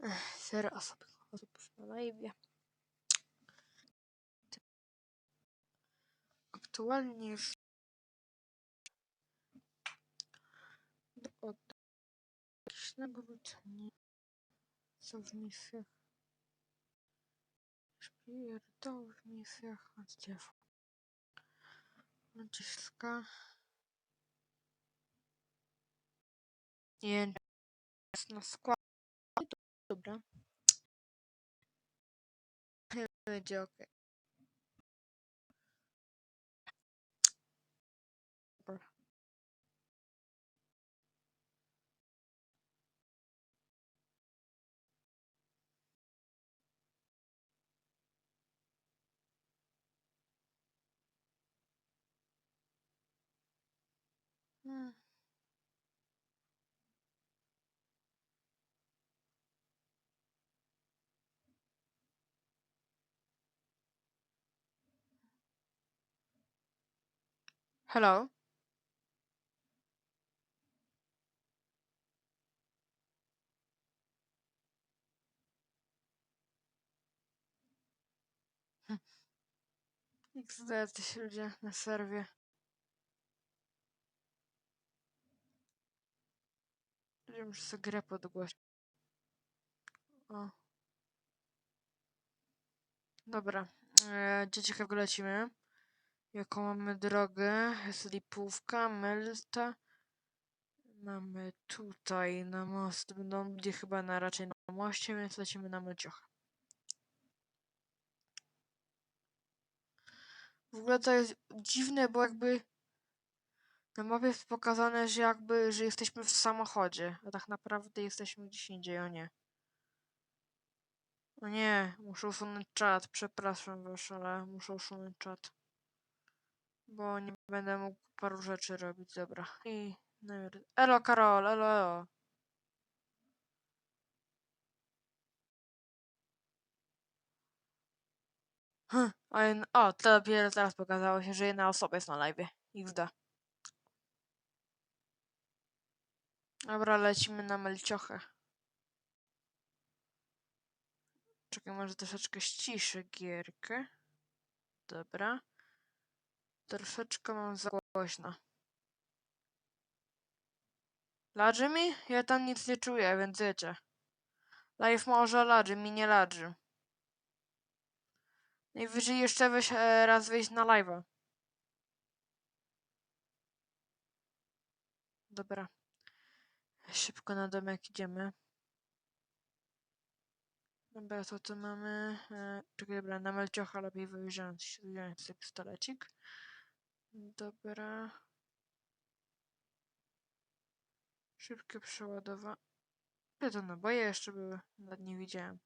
Ech, Zero osób, osób już na live. Aktualnie do oddanego wrócenia co w misjach. Pierdol w misjach oddziewu. Naciska. Nie, jest na. Będzie ok. Hmm. Hello? XD jacyś ludzie na serwie. Ludzie muszę sobie grę podgłośnić. O. Dobra. E, gdzie ciekawe lecimy? Jaką mamy drogę? Jest Lipówka, Melta. Mamy tutaj na most. Będą ludzie chyba na raczej na moście, więc lecimy na Melciocha. W ogóle to jest dziwne, bo jakby na mapie jest pokazane, że jakby, że jesteśmy w samochodzie, a tak naprawdę jesteśmy gdzieś indziej, o nie. O nie, muszę usunąć czat, przepraszam was, ale muszę usunąć czat. Bo nie będę mógł paru rzeczy robić, dobra. I... namiar- Elo Karol, elo, elo. Hm, a O, to dopiero teraz pokazało się, że jedna osoba jest na live. XD. Dobra, lecimy na Melciochę. Czekaj, może troszeczkę ściszę gierkę. Dobra. Troszeczkę mam za głośno. Ladży mi? Ja tam nic nie czuję, więc wiecie. Live może ladży, mi nie ladży. Najwyżej jeszcze weź, e, raz wejść na live'a. Dobra. Szybko na domek idziemy. Dobra, to tu mamy... E, czekaj, dobra, na Melciocha lepiej wyjrzeć, wziąć sobie pistolecik. Dobra. Szybkie przeładowanie. To naboje jeszcze były? Nawet nie widziałem.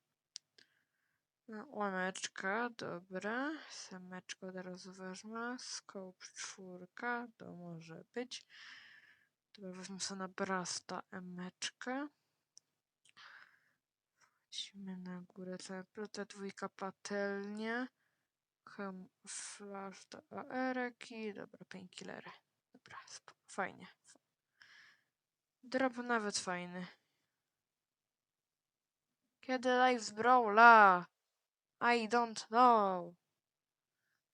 No, łameczka, dobra. Semeczko od razu wezmę. Scope czwórka, to może być. Dobra, wezmę sobie na Brasta emeczkę. Wchodzimy na górę plutę, dwójka patelnia. Flash do AR-eki. Dobra, painkillery. Dobra, fajnie. Drop nawet fajny. Kiedy live Brawla? I don't know.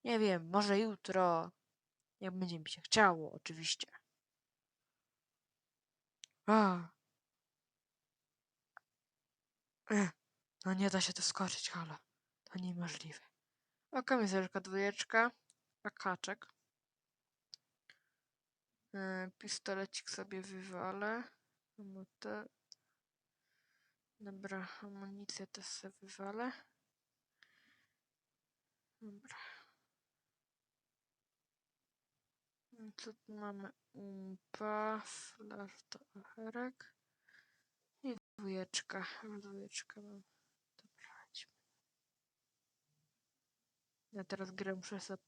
Nie wiem, może jutro. Jak będzie mi się chciało, oczywiście. A. Ech, No nie da się to skoczyć, halo. To niemożliwe. O, kamizelka dwójeczka. Akaczek. Yy, pistolecik sobie wywalę. Dobra, amunicję też sobie wywalę. Dobra. No Co tu mamy? Umpa, flash aherek. I dwójeczka. Dwójeczkę mam. Dobra, chodźmy. Ja teraz grę muszę sobie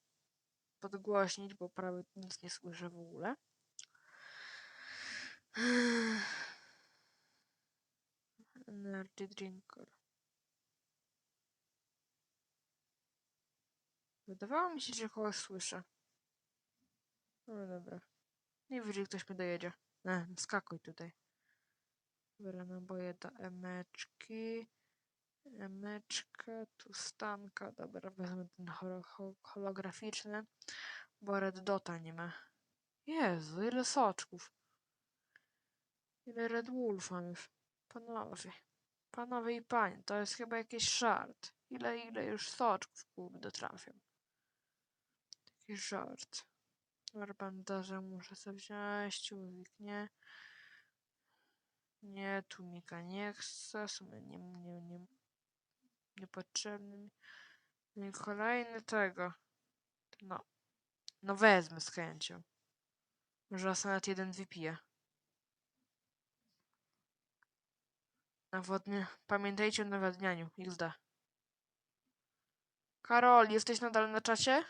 podgłośnić, bo prawie nic nie słyszę w ogóle. Energy drinker. Wydawało mi się, że kogoś słyszę. No dobra. Najwyżej ktoś mnie dojedzie. E, skakuj tutaj. Biorę naboje do emeczki. Emeczka, tu stanka. Dobra, wezmę ten holo ho- holograficzny, bo Red Dota nie ma. Jezu, ile soczków. Ile Red Wolfa już. Panowie. Panowie i panie, to jest chyba jakiś żart. Ile, ile już soczków kurde trafią. Taki żart. Dobra, bandaże muszę sobie wziąć, uzik nie. Nie, tłumika nie chcę, w sumie nie, nie, nie, niepotrzebny mi. No kolejny tego. No, no wezmę z chęcią. Może raz nawet jeden wypiję. Nawodnie... Pamiętajcie o nawadnianiu. XD. Karol, jesteś nadal na czacie?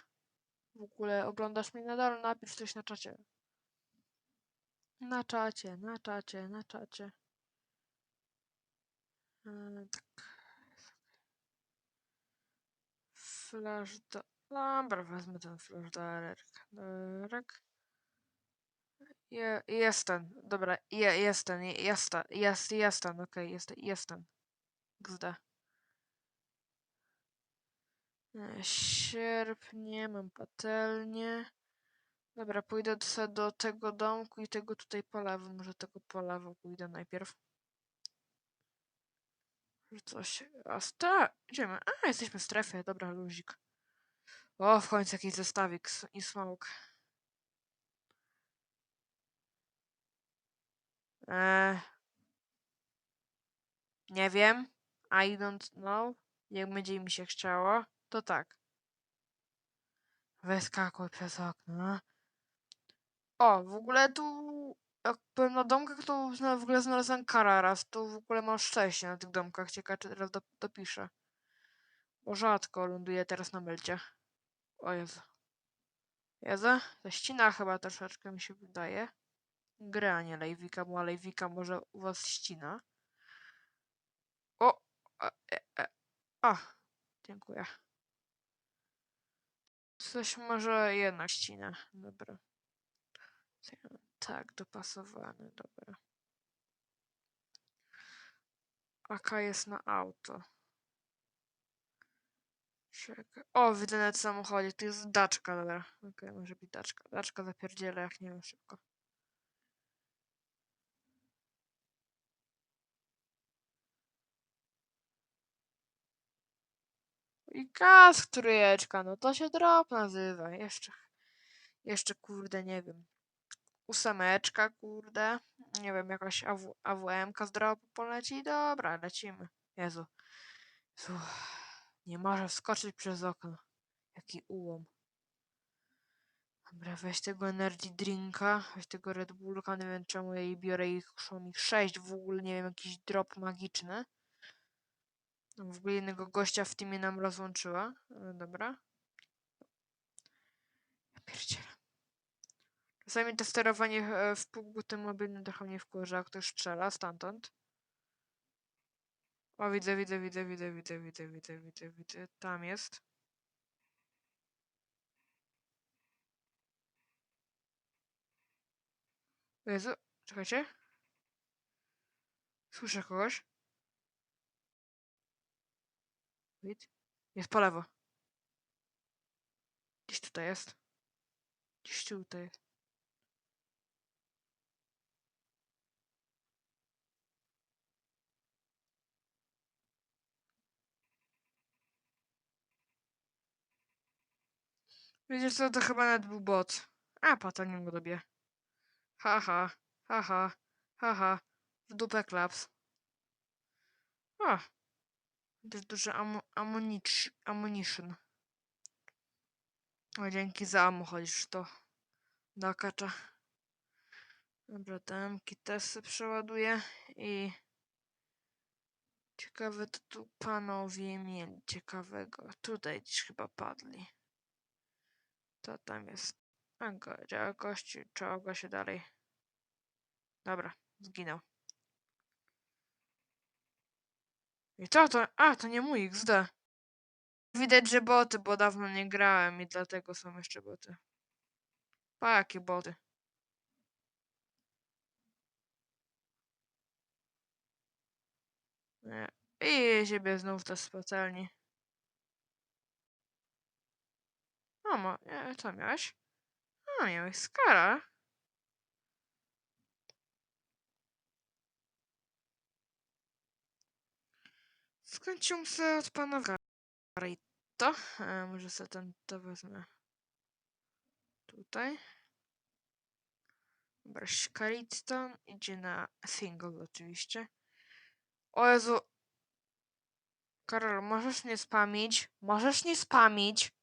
W ogóle oglądasz mnie nadal? Napisz coś na czacie. Na czacie, na czacie, na czacie. Tak. Flash do... Dobra, wezmę ten flash do Erek. Do Erek. Je, dobra, je, jest ten, je- jest, ten, okej, jest, jest. E, Sierp, nie mam patelnię. Dobra, pójdę do, tego domku i tego tutaj polewu. Może tego polewu pójdę najpierw. Że coś. A sta, idziemy. A, jesteśmy w strefie, dobra, luzik. O, w końcu jakiś zestawik i smoke. Eee, nie wiem. I don't know. Jak będzie mi się chciało, to tak. Wyskakuj przez okno. O, w ogóle tu, jak byłem na domkach, to w ogóle znalazłem kararas. To w ogóle mam szczęście na tych domkach. Ciekawe, czy teraz do, dopiszę. Bo rzadko ląduję teraz na melcie. O Jezu. Jezu? Ścina chyba troszeczkę mi się wydaje. Grę, a nie lejwika, bo lejwika może u was ścina. O! E, e, e. A, dziękuję. Coś może jednak ścina. Dobra. Tak, dopasowany, dobra. AK jest na auto. Czekaj. O, widzę na samochodzie. To jest daczka, dobra. Okej, może być daczka. Daczka zapierdziela, jak nie wiem szybko. I gaz, trójeczka, no to się drop nazywa. Jeszcze, jeszcze kurde, nie wiem. Ósemeczka, kurde. Nie wiem, jakaś AW, AWM-ka z dropu poleci. Dobra, lecimy. Jezu. Jezu. Nie może wskoczyć przez okno. Jaki ułom. Dobra, weź tego energy drinka, weź tego Red Bullka, nie wiem czemu jej biorę ich mi 6 w ogóle, nie wiem, jakiś drop magiczny. W ogóle jednego gościa w teamie nam rozłączyła. E, Dobra. Ja pierdzielę. Czasami to sterowanie e, w półbuty mobilny trochę mnie wkurza, ktoś strzela stamtąd. O, widzę, widzę, widzę, widzę, widzę, widzę, widzę, widzę, widzę. Tam jest. Jezu, czekajcie. Słyszę kogoś. Wait. Jest po lewo. Gdzieś tutaj jest. Gdzieś tutaj jest. Wiecie co, to chyba nawet był bot. A, potem go dobiję. Haha, haha, haha. W dupę klaps. O! Też duży amu amunic ammunition. O, dzięki za amu chodzisz to. Do akacza. Dobra, tam kitesy przeładuję i... Ciekawe, to tu panowie mieli ciekawego. Tutaj gdzieś chyba padli. To tam jest. A go, gości czołga się dalej. Dobra, zginął. I co to? A, to nie mój XD. Widać, że boty, bo dawno nie grałem i dlatego są jeszcze boty. Pa, jakie boty. I siebie znów do specjalnie. O, mo, nie, co miałeś? A, miałeś skara. Skończył się od pana. E, może sobie ten to wezmę. Tutaj. Dobra, Shkariton idzie na single oczywiście. O Jezu. Karol, możesz nie spamić? Możesz nie spamić?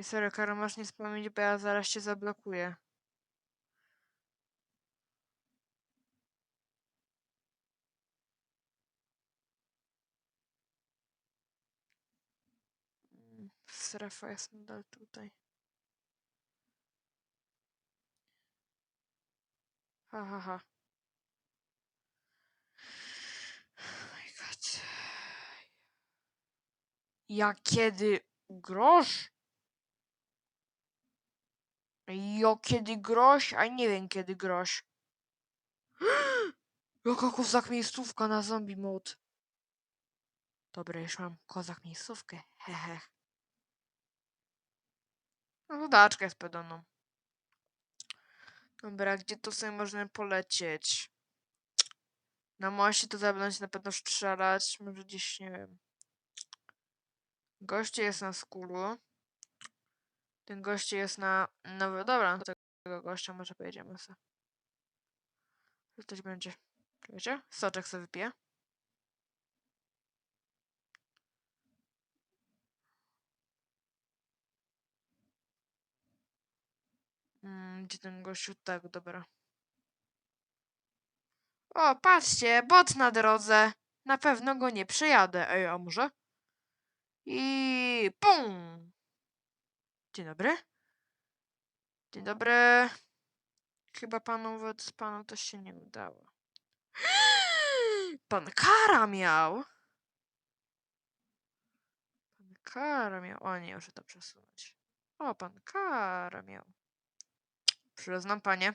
I serio, Karol, możesz nie spamić, bo ja zaraz cię zablokuję. Mm, Strefa jest nadal tutaj. Ha, ha, ha. Oh. Ja kiedy grosz? Jo kiedy groś, a nie wiem kiedy groś. Jaka kozak miejscówka na zombie mode. Dobra, już mam kozak miejscówkę. Hehe. No dodaczka jest pedoną. Dobra, gdzie to sobie możemy polecieć? Na moście to się na pewno strzelać. Może gdzieś, nie wiem. Goście jest na skulu. Ten goście jest na... No dobra, do tego gościa może pojedziemy sobie. Coś będzie? Wiecie? Soczek sobie wypiję. Mm, gdzie ten gościu? Tak, dobra. O, patrzcie, bot na drodze. Na pewno go nie przejadę. Ej, a może? I pum! Dzień dobry. Dzień dobry. Chyba panu wobec panu to się nie udało. Pan kara miał. Pan kara miał. O nie, muszę to przesunąć. O, pan kara miał. Przyznam, panie.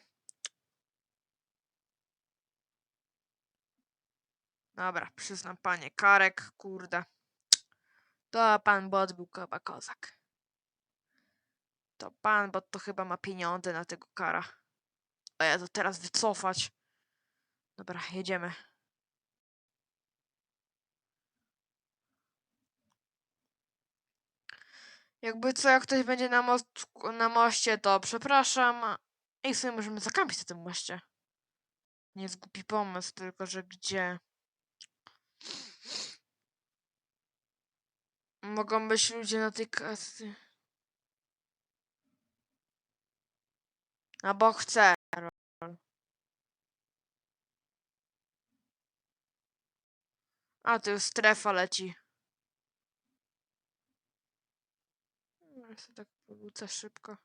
Dobra, przyznam, panie. Karek, kurde. To pan bot był chyba kozak. To pan bot to chyba ma pieniądze na tego kara. A ja to teraz wycofać. Dobra, jedziemy. Jakby co, jak ktoś będzie na, na moście, to przepraszam. I sobie możemy zakampić na tym moście. Nie jest głupi pomysł, tylko że gdzie? Mogą być ludzie na tej kasy. A bo chcę. A, tu już strefa leci. No, Ja sobie tak powrócę szybko.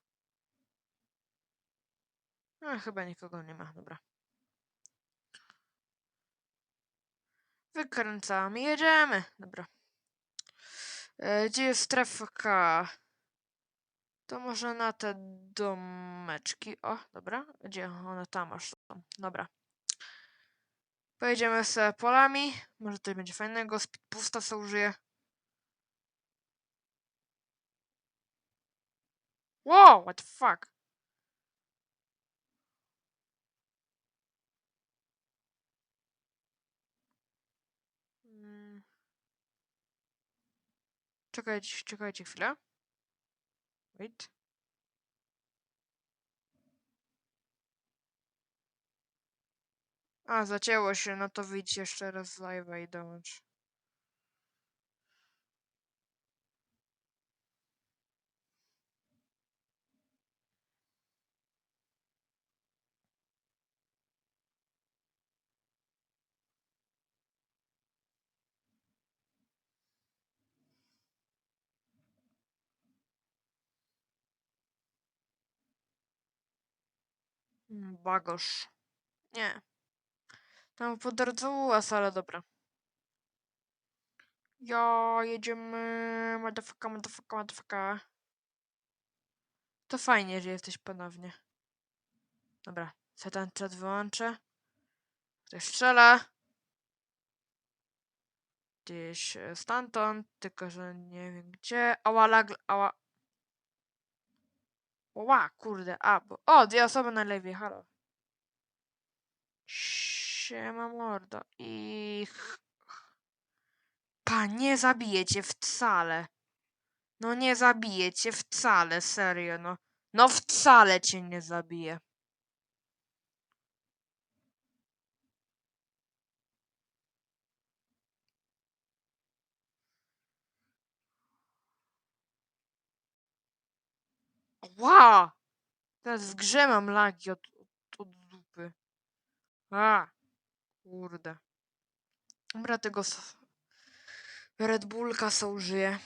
A, chyba nikogo nie ma, dobra. Wykręcamy, jedziemy. Dobra. E, gdzie jest strefa? To może na te domeczki. O, dobra. Gdzie one tam aż są? Dobra. Pojedziemy z polami. Może tutaj będzie fajnego. Boosta co użyję. Wow, what the fuck? Mm. Czekajcie, czekajcie chwilę. Wait. A, zacięło się, no to wyjdź jeszcze raz z live'a i dołącz. Bagosz. Nie. Tam po drodze ułaz, ale dobra. Ja, jedziemy. Madafaka, madafaka, madafaka. To fajnie, że jesteś ponownie. Dobra, co ten czat wyłączę. Ktoś strzela. Gdzieś e, stamtąd, tylko że nie wiem gdzie. Ała, lag, ała. Ła, kurde, a, bo... O, dwie osoby na lewie, halo. Siema mordo. I... Pa, nie zabiję cię wcale. No nie zabiję cię wcale, serio, no. No wcale cię nie zabiję. Ła! Teraz w grze lagi od, od, od dupy. A! Kurde. Dobra, tego Red Bullka se użyję.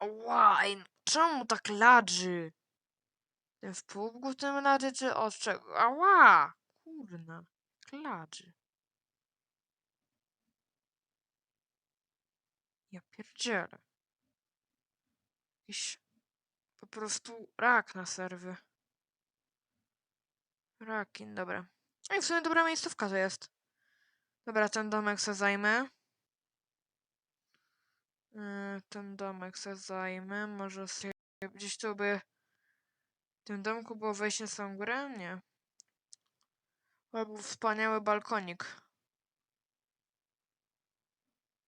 Ła! Czemu tak ladży? Ten w pługu tym ladży, czy od czego? Ała! Kurna. Ladży. Ja pierdzielę. Jakiś po prostu rak na serwy. Rakin, dobra. I w sumie dobra miejscówka to jest. Dobra, ten domek se zajmę. Yy, ten domek se zajmę. Może sobie gdzieś tu by w tym domku było wejście na samą górę? Nie. Był wspaniały balkonik.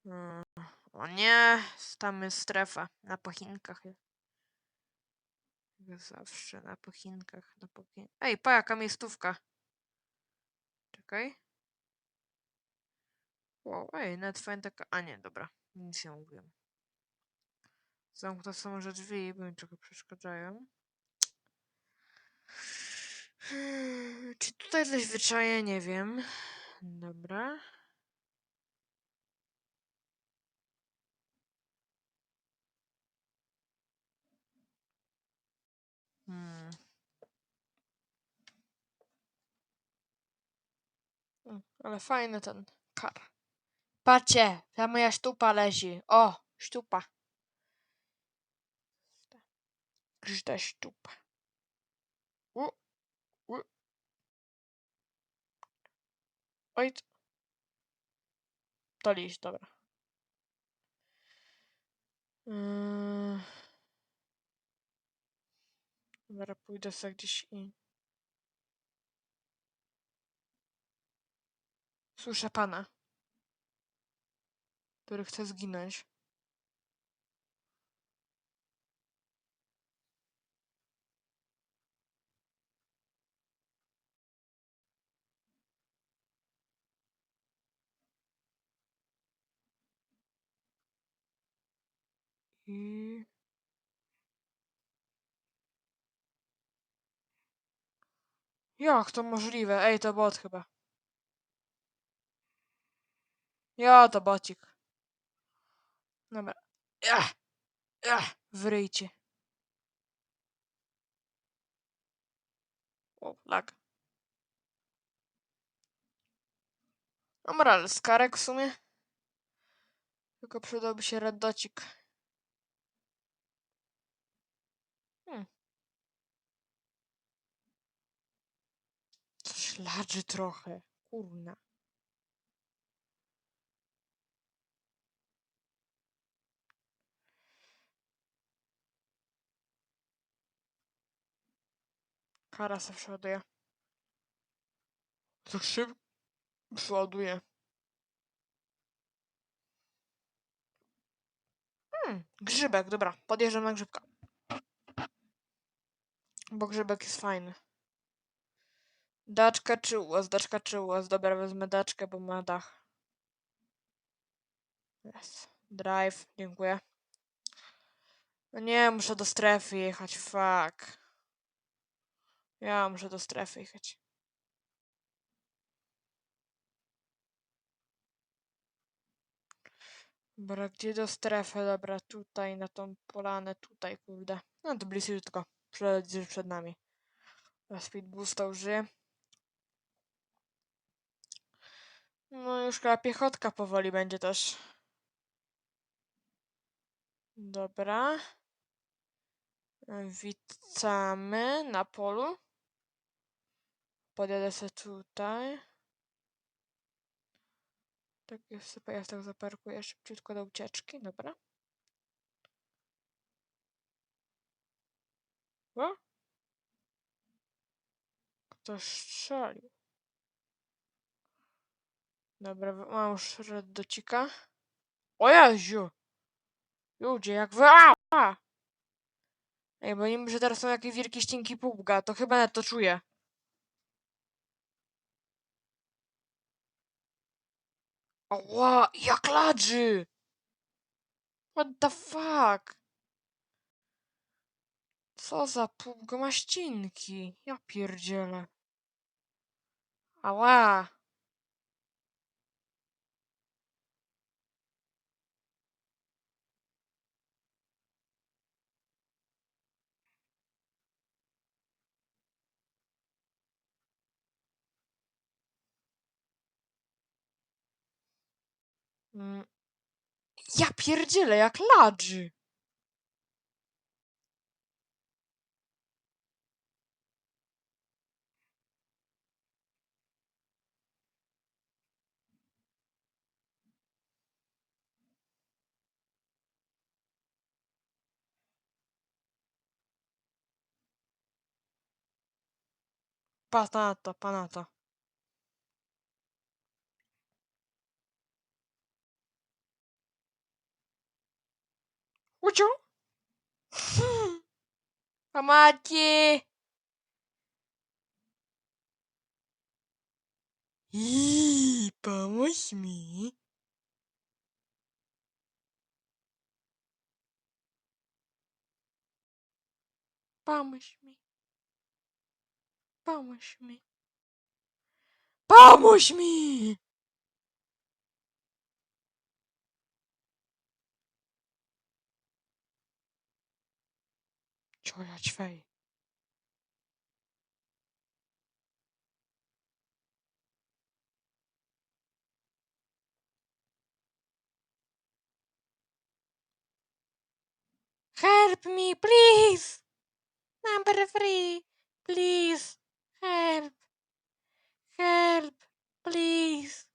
Yy, o nie, tam jest strefa na pochinkach. Zawsze na pochinkach, na pochin... Ej, pa, jaka miejscówka. Czekaj. Wow, ej, nawet fajna taka... A nie, dobra. Nic nie mówiłem. Zamknę są może drzwi, bo mi trochę przeszkadzają. Czy tutaj coś wyczaję? Nie wiem. Dobra. Hmm. Mm, Ale fajny ten kar. Patrzcie, ta moja sztupa leży. O, sztupa. Grzda sztupa. U, u. Oj. To liść, dobra. Yy. Dobra, pójdę sobie gdzieś i... Słyszę pana, który chce zginąć. I... Jak to możliwe? Ej, to bot chyba. Ja, to bocik. Dobra. Ja, ja, wyryjcie. O, lag. Dobra, ale skarek w sumie. Tylko przydałby się raddocik. Hmm. Ladży trochę. Kurna. Kara se przeładuje. Tak szybko przeładuje. Hmm, grzybek, dobra. Podjeżdżam na grzybka. Bo grzybek jest fajny. Daczka czy łos? Daczka czy łos? Dobra, wezmę daczkę, bo ma dach. Yes. Drive, dziękuję. No nie, muszę do strefy jechać, fuck. Ja muszę do strefy jechać. Dobra, gdzie do strefy? Dobra, tutaj, na tą polanę, tutaj, kurde. No to bliziutko, przed, przed nami. Speed boosta użyję. No już chyba piechotka powoli będzie też. Dobra. Witamy na polu. Podjadę sobie tutaj. Tak jest, pojazd tak zaparkuję szybciutko do ucieczki, dobra. O? Ktoś strzelił. Dobra, mam już docika. O Jeziu! Ludzie, jak wy... A! Ej, bo niby, że teraz są jakieś wielkie ścinki pupga, to chyba ja to czuję. Ała, jak ladży! What the fuck? Co za pupgo ma ścinki? Ja pierdzielę. Ała! Mm. Ja pierdzielę, jak ladży! Patrz na to, pa na to. Uciął? Pomocy! Iii, pomóż mi. Pomóż mi. Pomóż mi. Pomóż mi! Help me, please! Number three, please! Help! Help! Please!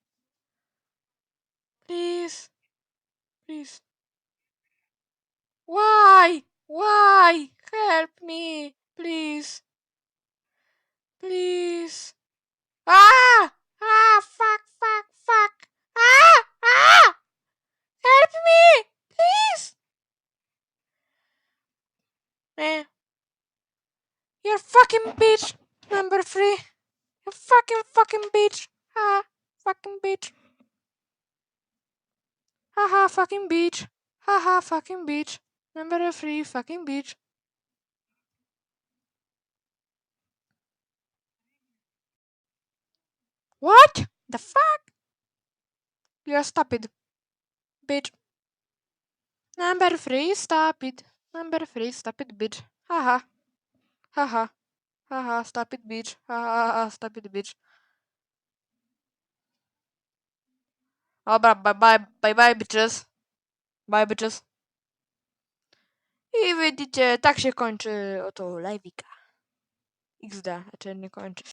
Please! Please! Why? Why? Help me! Please! Please! Ah! Ah! Fuck! Fuck! Fuck! Ah! Ah! Help me! Please! Eh. You're fucking bitch! Number three! You fucking fucking bitch! Ah! Fucking bitch! Haha, fucking bitch! Haha, fucking bitch! Number three, fucking bitch! What? The fuck? You're stupid. Bitch. Number three, stupid. Number three, stupid bitch. Haha. Haha. Haha, stupid bitch. Haha, stupid bitch. Oh, Dobra, bye bye, bye bye bitches. Bye bitches. I widzicie, tak się kończy oto live'ika. XD, znaczy nie kończy.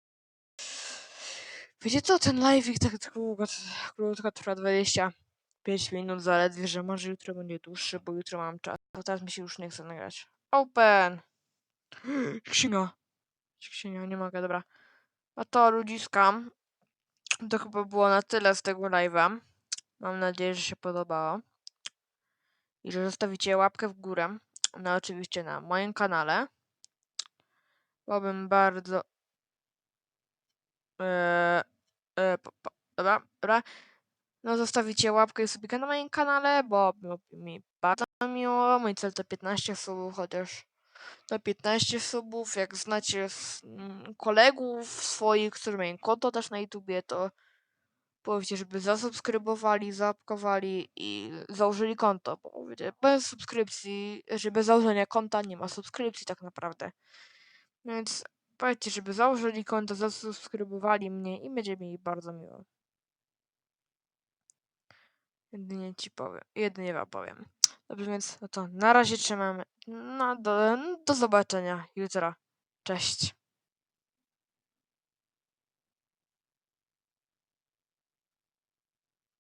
Wiecie co, ten live'ik tak długo, krótko trwa 25 minut zaledwie, że może jutro będzie dłuższy, bo jutro mam czas. Bo teraz mi się już nie chce nagrać. Open! Księga. Księga, nie mogę, dobra. A to ludziska, to chyba było na tyle z tego live'a. Mam nadzieję, że się podobało. I że zostawicie łapkę w górę. No oczywiście na moim kanale. Byłbym bardzo... Eee, e, po, po, dobra, dobra. No zostawicie łapkę i subika na moim kanale, bo byłoby mi bardzo miło. Mój cel to 15 subów, chociaż to 15 subów. Jak znacie mm, kolegów swoich, którzy mają konto też na YouTubie, to powiedzcie, żeby zasubskrybowali, zaapkowali i założyli konto, bo wiecie, bez subskrypcji, że bez założenia konta nie ma subskrypcji tak naprawdę. Więc powiedzcie, żeby założyli konto, zasubskrybowali mnie i będzie mi bardzo miło. Jedynie ci powiem, jedynie wam powiem. Dobrze, więc no to na razie trzymamy. No, do, do zobaczenia jutro. Cześć.